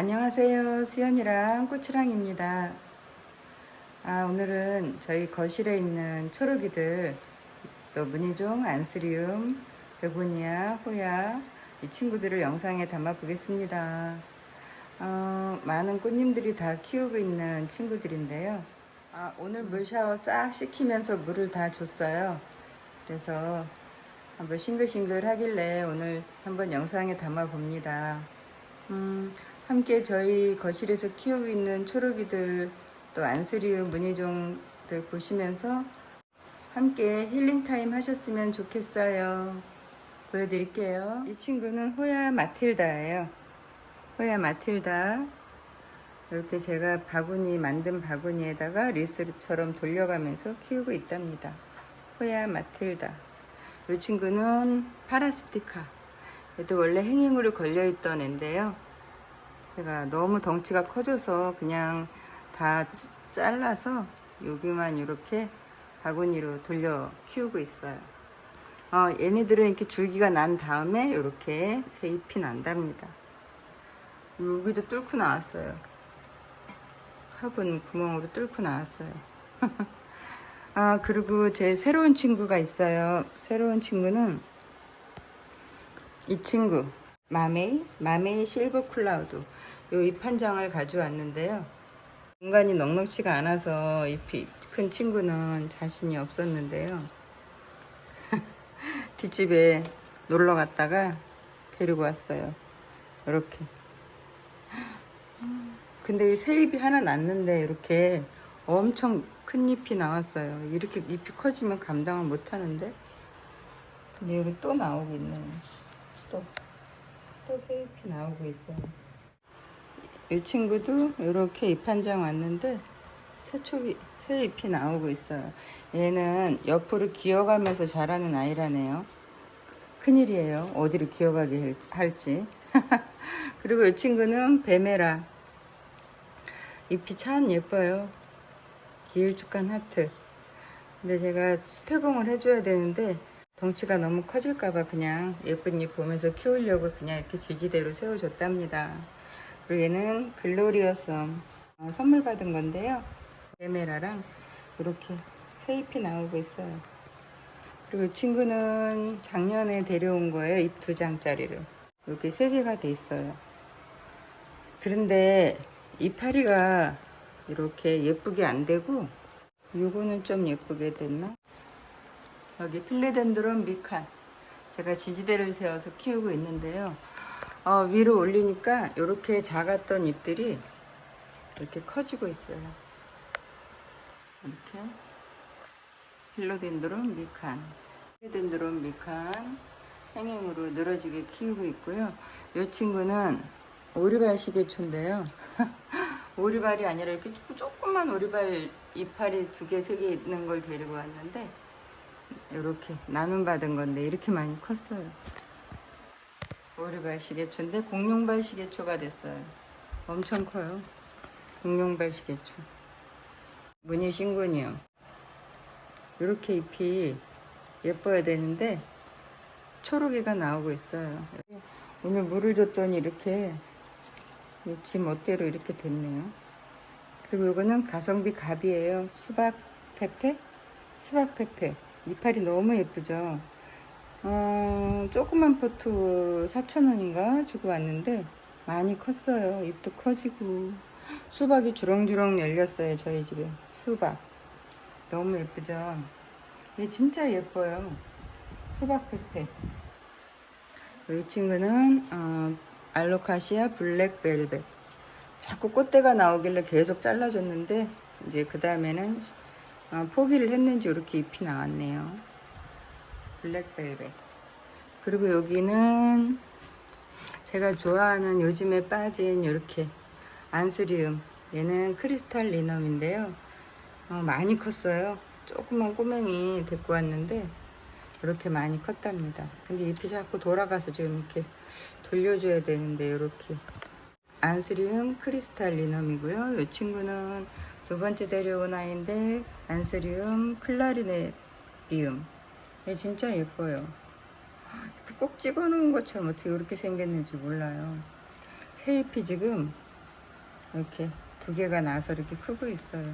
안녕하세요. 수연이랑 꽃이랑입니다. 아, 오늘은 저희 거실에 있는 초록이들, 또 무늬종, 안스리움, 베고니아, 호야, 이 친구들을 영상에 담아 보겠습니다. 어, 많은 꽃님들이 다 키우고 있는 친구들인데요. 아, 오늘 물 샤워 싹 시키면서 물을 다 줬어요. 그래서 한번 싱글싱글 하길래 오늘 한번 영상에 담아 봅니다. 음, 함께 저희 거실에서 키우고 있는 초록이들 또 안스리움 무늬종들 보시면서 함께 힐링 타임 하셨으면 좋겠어요. 보여드릴게요. 이 친구는 호야 마틸다예요. 호야 마틸다. 이렇게 제가 바구니 만든 바구니에다가 리스처럼 돌려가면서 키우고 있답니다. 호야 마틸다. 이 친구는 파라스티카. 얘도 원래 행잉으로 걸려있던 앤데요. 제가 너무 덩치가 커져서 그냥 다 찌- 잘라서 여기만 이렇게 바구니로 돌려 키우고 있어요. 어, 얘네들은 이렇게 줄기가 난 다음에 이렇게 새 잎이 난답니다. 여기도 뚫고 나왔어요. 화분 구멍으로 뚫고 나왔어요. 아, 그리고 제 새로운 친구가 있어요. 새로운 친구는 이 친구 마메이 마메이 실버 클라우드 요 잎 한 장을 가져왔는데요. 공간이 넉넉치가 않아서 잎이 큰 친구는 자신이 없었는데요. 뒷집에 놀러 갔다가 데리고 왔어요. 이렇게. 근데 이 새 잎이 하나 났는데 이렇게 엄청 큰 잎이 나왔어요. 이렇게 잎이 커지면 감당을 못 하는데. 근데 여기 또 나오고 있네요. 또, 또 새 잎이 나오고 있어요. 이 친구도 이렇게 잎 한 장 왔는데 새촉이, 새 잎이 나오고 있어요. 얘는 옆으로 기어가면서 자라는 아이라네요. 큰일이에요. 어디로 기어가게 할- 할지. 그리고 이 친구는 베메라. 잎이 참 예뻐요. 길쭉한 하트. 근데 제가 스테봉을 해줘야 되는데 덩치가 너무 커질까봐 그냥 예쁜 잎 보면서 키우려고 그냥 이렇게 지지대로 세워줬답니다. 그리고 얘는 글로리어썸 어, 선물 받은 건데요. 에메라랑 이렇게 새 잎이 나오고 있어요. 그리고 이 친구는 작년에 데려온 거예요. 잎 두 장짜리를. 이렇게 세 개가 돼 있어요. 그런데 이파리가 이렇게 예쁘게 안 되고 요거는 좀 예쁘게 됐나? 여기 필레덴드론 미칸 제가 지지대를 세워서 키우고 있는데요. 어, 위로 올리니까 이렇게 작았던 잎들이 이렇게 커지고 있어요. 이렇게 필로덴드론 미칸 필로덴드론 미칸 행행으로 늘어지게 키우고 있고요. 이 친구는 오리발 시계초인데요. 오리발이 아니라 이렇게 조금- 조그만 오리발 이파리 두 개, 세 개 있는 걸 데리고 왔는데 이렇게 나눔 받은 건데 이렇게 많이 컸어요. 오리발 시계초인데 공룡발 시계초가 됐어요. 엄청 커요. 공룡발 시계초. 무늬 신군이요. 이렇게 잎이 예뻐야 되는데 초록이가 나오고 있어요. 오늘 물을 줬더니 이렇게 지 멋대로 이렇게 됐네요. 그리고 이거는 가성비 갑이에요. 수박 페페? 수박 페페. 이파리 너무 예쁘죠? 어, 조그만 포트 4,000원인가 주고 왔는데 많이 컸어요. 잎도 커지고. 수박이 주렁주렁 열렸어요. 저희 집에. 수박. 너무 예쁘죠? 얘 진짜 예뻐요. 수박 페페. 이 친구는 어, 알로카시아 블랙벨벳. 자꾸 꽃대가 나오길래 계속 잘라줬는데 이제 그 다음에는 어, 포기를 했는지 이렇게 잎이 나왔네요. 블랙벨벳. 그리고 여기는 제가 좋아하는 요즘에 빠진 이렇게 안스리움. 얘는 크리스탈 리넘인데요. 어, 많이 컸어요. 조그만 꼬맹이 데리고 왔는데 이렇게 많이 컸답니다. 근데 잎이 자꾸 돌아가서 지금 이렇게 돌려줘야 되는데 이렇게 안스리움 크리스탈 리넘이고요. 이 친구는 두 번째 데려온 아이인데 안스리움 클라리네비움. 얘 진짜 예뻐요. 꼭 찍어 놓은 것처럼 어떻게 이렇게 생겼는지 몰라요. 새 잎이 지금 이렇게 두 개가 나서 이렇게 크고 있어요.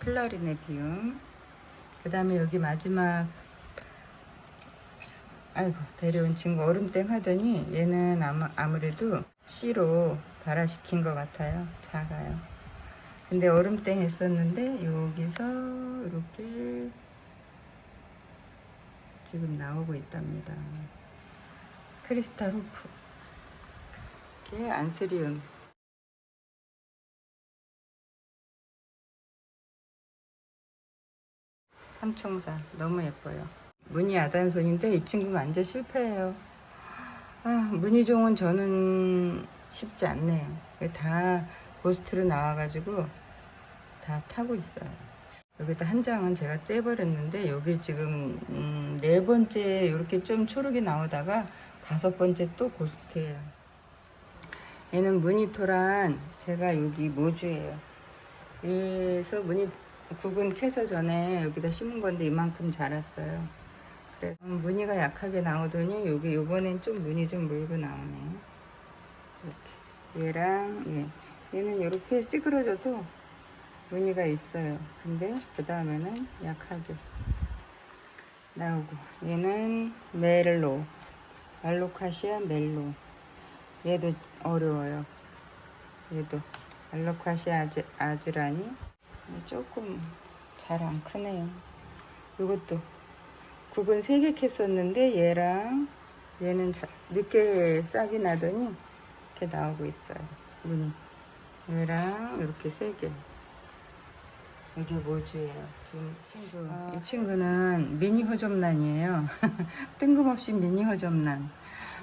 클라리네 비움. 그 다음에 여기 마지막 아이고 데려온 친구 얼음땡 하더니 얘는 아마, 아무래도 C로 발화시킨 것 같아요. 작아요. 근데 얼음땡 했었는데 여기서 이렇게 지금 나오고 있답니다. 크리스탈 호프. 이게 안스리움. 삼총사 너무 예뻐요. 무늬 아단손인데 이 친구 완전 실패해요. 아, 무늬종은 저는 쉽지 않네요. 다 고스트로 나와가지고 다 타고 있어요. 여기다 한 장은 제가 떼버렸는데 여기 지금 음, 네 번째 이렇게 좀 초록이 나오다가 다섯 번째 또 고스트예요. 얘는 무늬토란 제가 여기 모주예요. 그래서 무늬 국은 캐서 전에 여기다 심은 건데 이만큼 자랐어요. 그래서 무늬가 약하게 나오더니 여기 요번엔 좀 무늬 좀 물고 나오네요. 이렇게 얘랑 얘 얘는 이렇게 찌그러져도 무늬가 있어요. 근데 그 다음에는 약하게 나오고 얘는 멜로 알로카시아 멜로 얘도 어려워요. 얘도 알로카시아 아주, 아주라니 조금 잘 안 크네요. 이것도 국은 3개 캤었는데 얘랑 얘는 자, 늦게 싹이 나더니 이렇게 나오고 있어요. 무늬. 얘랑 이렇게 3개. 이게 모주예요. 지금 친구. 이 친구는 미니 허접란이에요. 뜬금없이 미니 허접란.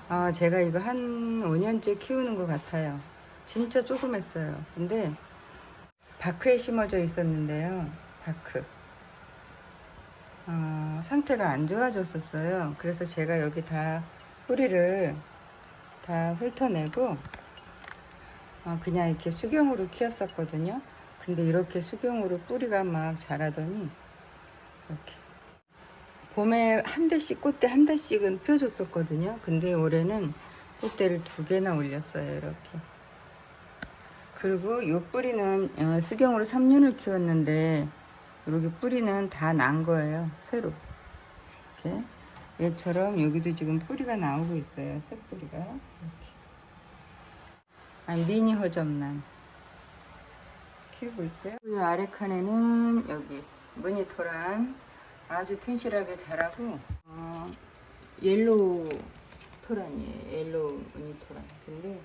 아, 제가 이거 한 5년째 키우는 것 같아요. 진짜 조금 했어요. 근데 바크에 심어져 있었는데요. 바크. 어, 상태가 안 좋아졌었어요. 그래서 제가 여기 다 뿌리를 다 훑어내고 어, 그냥 이렇게 수경으로 키웠었거든요. 근데 이렇게 수경으로 뿌리가 막 자라더니 이렇게 봄에 한 대씩 꽃대 한 대씩은 펴줬었거든요. 근데 올해는 꽃대를 두 개나 올렸어요. 이렇게. 그리고 이 뿌리는 어, 수경으로 3년을 키웠는데 이렇게 뿌리는 다 난 거예요. 새로. 이렇게. 얘처럼 여기도 지금 뿌리가 나오고 있어요. 새 뿌리가. 이렇게. 아, 미니 허접란. 키우고 있고요. 이 아래 칸에는 여기 무늬토란 아주 튼실하게 자라고 어, 옐로우 토란이에요. 옐로우 무늬토란. 근데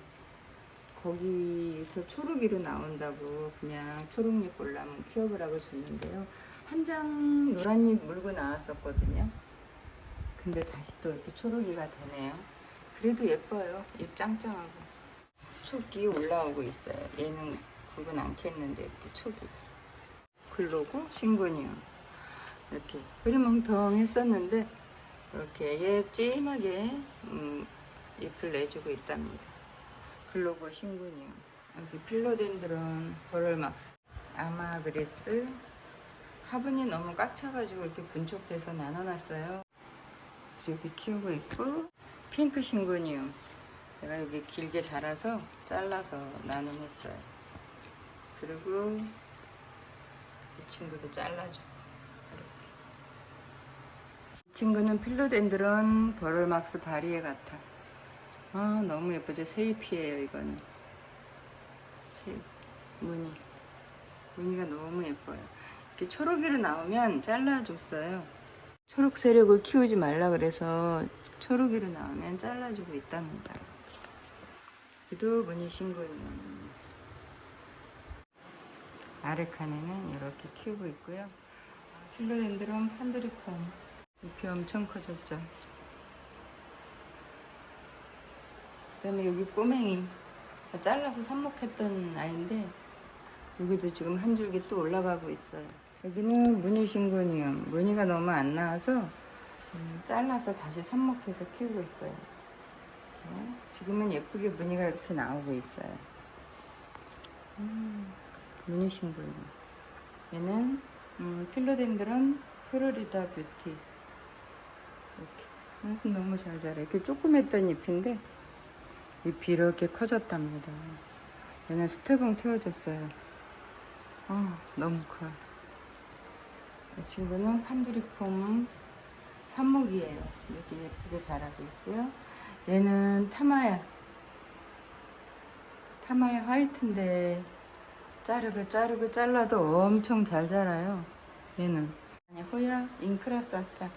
거기서 초록이로 나온다고 그냥 초록잎 올라면 키워보라고 줬는데요. 한 장 노란잎 물고 나왔었거든요. 근데 다시 또 이렇게 초록이가 되네요. 그래도 예뻐요. 잎 짱짱하고. 촉이 올라오고 있어요. 얘는 국은 안 캤는데 이렇게 촉이. 글로고 신분이요. 이렇게 흐리멍텅했었는데 이렇게 예찜하게 음, 잎을 내주고 있답니다. 글로브 신분이요. 여기 필로덴드론 버럴막스 아마그레스 화분이 너무 꽉 차가지고 이렇게 분촉해서 나눠놨어요. 여기 키우고 있고 핑크 신분이요. 내가 여기 길게 자라서 잘라서 나눔했어요. 그리고 이 친구도 잘라줘. 이렇게. 이 친구는 필로덴드론 버럴막스 바리에 같아. 아 너무 예쁘죠 세잎이에요 이거는 세잎 무늬 무늬가 너무 예뻐요 이렇게 초록이로 나오면 잘라줬어요 초록 세력을 키우지 말라 그래서 초록이로 나오면 잘라주고 있답니다 그래도 무늬 신고는 아래 칸에는 이렇게 키우고 있고요 필로덴드론 판드리콘 잎이 엄청 커졌죠 그다음에 여기 꼬맹이 잘라서 삽목했던 아이인데 여기도 지금 한 줄기 또 올라가고 있어요. 여기는 무늬 신근이요. 무늬가 너무 안 나와서 음, 잘라서 다시 삽목해서 키우고 있어요. 이렇게. 지금은 예쁘게 무늬가 이렇게 나오고 있어요. 음, 무늬 신근. 얘는 음, 필로덴드론 플로리다 뷰티. 이렇게 음, 너무 잘 자라. 이렇게 조그맸던 잎인데 잎이 이렇게 커졌답니다. 얘는 스테봉 태워줬어요. 어, 너무 커요. 이 친구는 판두리폼 삽목이에요. 이렇게 예쁘게 자라고 있고요. 얘는 타마야. 타마야 화이트인데 자르고 자르고 잘라도 엄청 잘 자라요. 얘는 아니, 호야 인크라산타.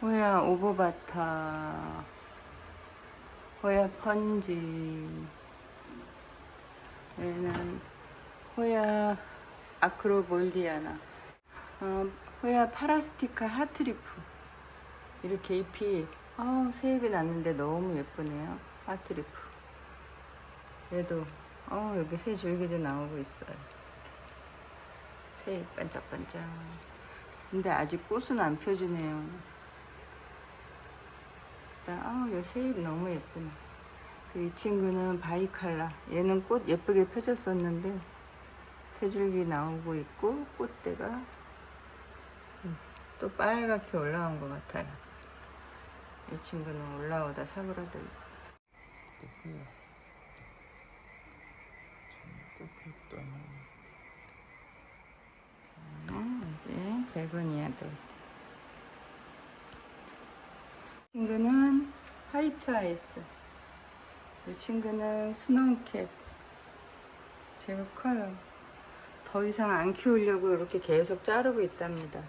호야 오보바타. 호야 펀지. 얘는 호야 아크로볼디아나. 어, 호야 파라스티카 하트리프. 이렇게 잎이 어, 새잎이 났는데 너무 예쁘네요. 하트리프. 얘도 어, 여기 새 줄기도 나오고 있어요. 새잎 반짝반짝. 근데 아직 꽃은 안 펴주네요. 일단 아, 이 새잎 너무 예쁘네. 그 이 친구는 바이칼라. 얘는 꽃 예쁘게 펴졌었는데 새 줄기 나오고 있고 꽃대가 음, 또 빨갛게 올라온 것 같아요. 이 친구는 올라오다 사그라들고. 또 후야. 참 꽃폈다. 이게 베고니아도. 친구는 화이트 아이스. 이 친구는 스노우캡. 제가 커요. 더 이상 안 키우려고 이렇게 계속 자르고 있답니다.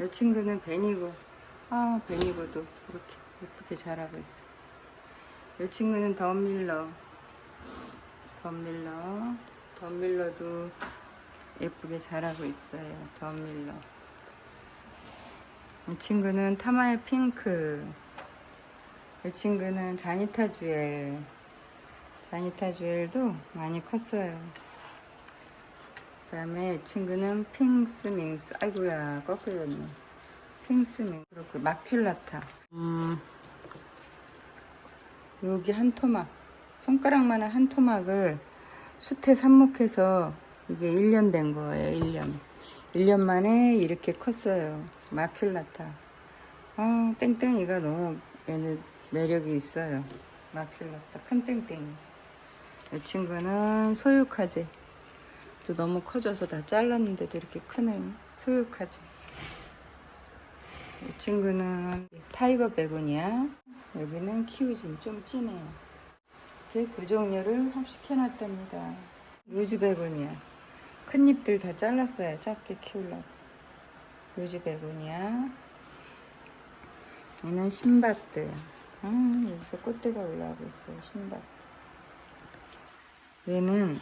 이 친구는 베니고. 아, 베니고도 이렇게 예쁘게 자라고 있어. 이 친구는 덤밀러. 덤밀러. 덤밀러도 예쁘게 자라고 있어요. 덤밀러. 이 친구는 타마의 핑크. 이 친구는 자니타 주엘. 자니타 주엘도 많이 컸어요. 그 다음에 이 친구는 핑스 밍스. 아이고야, 꺾여졌네. 핑스 밍스. 그렇고, 마큘라타. 음, 여기 한 토막. 손가락만한 한 토막을 숯에 삽목해서 이게 1년 된 거예요, 1년. 1년 만에 이렇게 컸어요. 마큘라타. 아, 땡땡이가 너무 얘는 매력이 있어요. 마큘라타. 큰 땡땡이. 이 친구는 소유카제. 또 너무 커져서 다 잘랐는데도 이렇게 크네요. 소유카제. 이 친구는 타이거 베고니아. 여기는 키우진 좀 진해요. 이렇게 두 종류를 합식해 놨답니다. 루즈 베고니아. 큰 잎들 다 잘랐어요. 작게 키우려고. 루즈 베고니아. 얘는 신바트. 음, 여기서 꽃대가 올라오고 있어요. 신바트. 얘는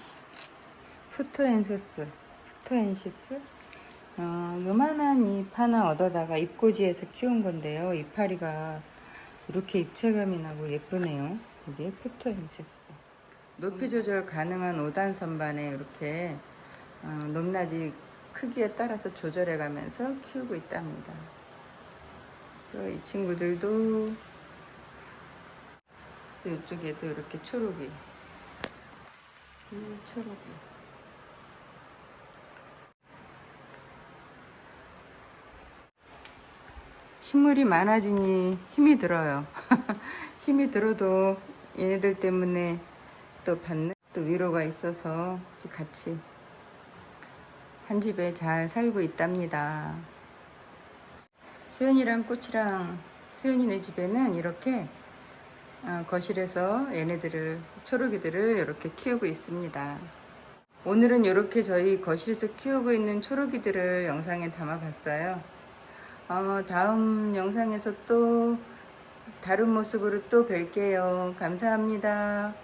푸토엔세스. 푸토엔시스. 어, 요만한 잎 하나 얻어다가 잎꽂이에서 키운 건데요. 이파리가 이렇게 입체감이 나고 예쁘네요. 이게 푸토엔시스. 높이 조절 가능한 5단 선반에 이렇게 어, 높낮이 크기에 따라서 조절해 가면서 키우고 있답니다. 그이 친구들도 이쪽에도 이렇게 초록이 이 초록이 식물이 많아지니 힘이 들어요. 힘이 들어도 얘네들 때문에 또 받는 또 위로가 있어서 같이 한 집에 잘 살고 있답니다. 수연이랑 꽃이랑 수연이네 집에는 이렇게 어, 거실에서 얘네들을 초록이들을 이렇게 키우고 있습니다. 오늘은 이렇게 저희 거실에서 키우고 있는 초록이들을 영상에 담아봤어요. 어, 다음 영상에서 또 다른 모습으로 또 뵐게요. 감사합니다.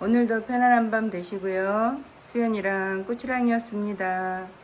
오늘도 편안한 밤 되시고요. 수연이랑 꽃이랑이었습니다.